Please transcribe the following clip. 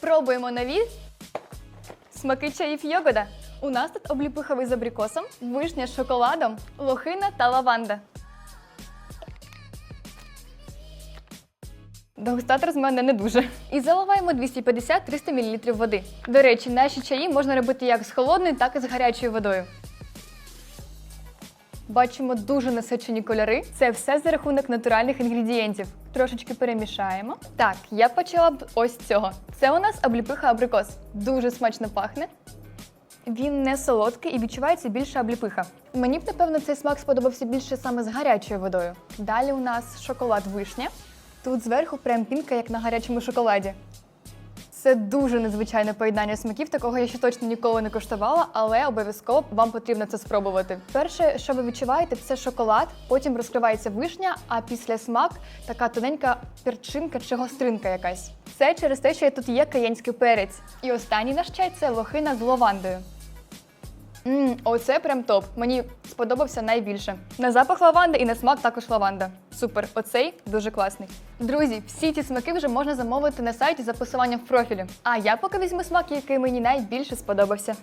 Пробуємо нові смаки чаїв йогода. У нас тут обліпиховий з абрикосом, вишня з шоколадом, лохина та лаванда. Дегустатор з мене не дуже. І заливаємо 250-300 мл води. До речі, наші чаї можна робити як з холодною, так і з гарячою водою. Бачимо дуже насичені кольори. Це все за рахунок натуральних інгредієнтів. Трошечки перемішаємо. Так, я почала б ось цього. Це у нас обліпиха абрикос. Дуже смачно пахне. Він не солодкий і відчувається більше обліпиха. Мені б, напевно, цей смак сподобався більше саме з гарячою водою. Далі у нас шоколад вишня. Тут зверху прям пінка, як на гарячому шоколаді. Це дуже незвичайне поєднання смаків, такого я ще точно ніколи не коштувала, але обов'язково вам потрібно це спробувати. Перше, що ви відчуваєте, це шоколад, потім розкривається вишня, а після смак така тоненька перчинка чи гостринка якась. Це через те, що тут є каєнський перець. І останній наш чай це лохина з лавандою. Мм, оце прям топ. Мені сподобався найбільше. На запах лаванди і на смак також лаванда. Супер, оцей дуже класний. Друзі, всі ці смаки вже можна замовити на сайті за посиланням в профілі. А я поки візьму смак, який мені найбільше сподобався.